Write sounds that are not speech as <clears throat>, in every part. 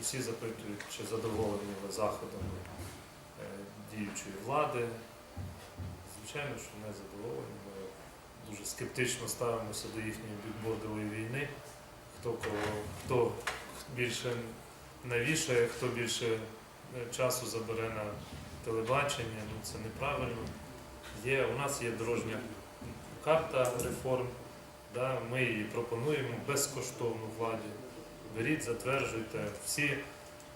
Усі запитують, чи задоволені ви заходами е, діючої влади. Звичайно, що не задоволені. Ми дуже скептично ставимося до їхньої бікбордової війни. Хто хто більше навішає, хто більше е, часу забере на телебачення, ну це неправильно. Є, у нас є дорожня карта реформ. Да, ми її пропонуємо безкоштовно владі. Беріть, затверджуйте всі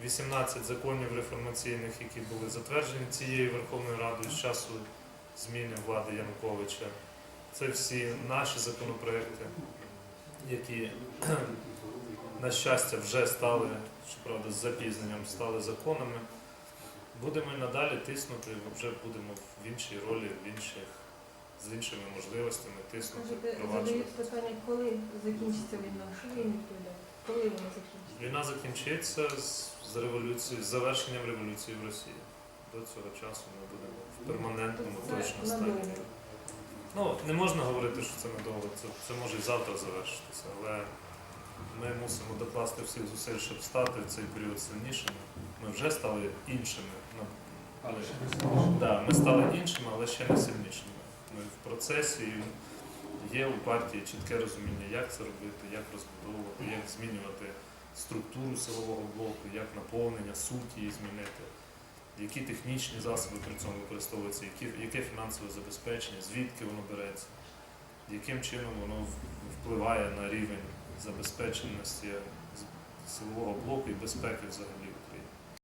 18 законів реформаційних, які були затверджені цією Верховною Радою з часу зміни влади Януковича. Це всі наші законопроекти, які, <clears throat> на щастя, вже стали, щоправда, з запізненням стали законами. Будемо і надалі тиснути, вже будемо в іншій ролі, в інших, з іншими можливостями тиснути, впроваджувати. задають питання, коли закінчиться війна? Що ви їм відповідаєте? Коли вона закінчиться? Війна закінчиться з, з революцією, з завершенням революції в Росії. До цього часу ми будемо в перманентному Тобто це точно стані. надовго. Ну, не можна говорити, що це надовго, це, це може і завтра завершитися, але ми мусимо докласти всіх зусиль, щоб стати в цей період сильнішими. Ми вже стали іншими. Ну, Але ще не сильніше. Да, ми стали іншими, але ще не сильнішими. Ми в процесі є у партії чітке розуміння, як це робити, як розбудовувати, змінювати структуру силового блоку, як наповнення, суть її змінити, які технічні засоби при цьому використовуються, які, яке фінансове забезпечення, звідки воно береться, яким чином воно впливає на рівень забезпеченості силового блоку і безпеки взагалі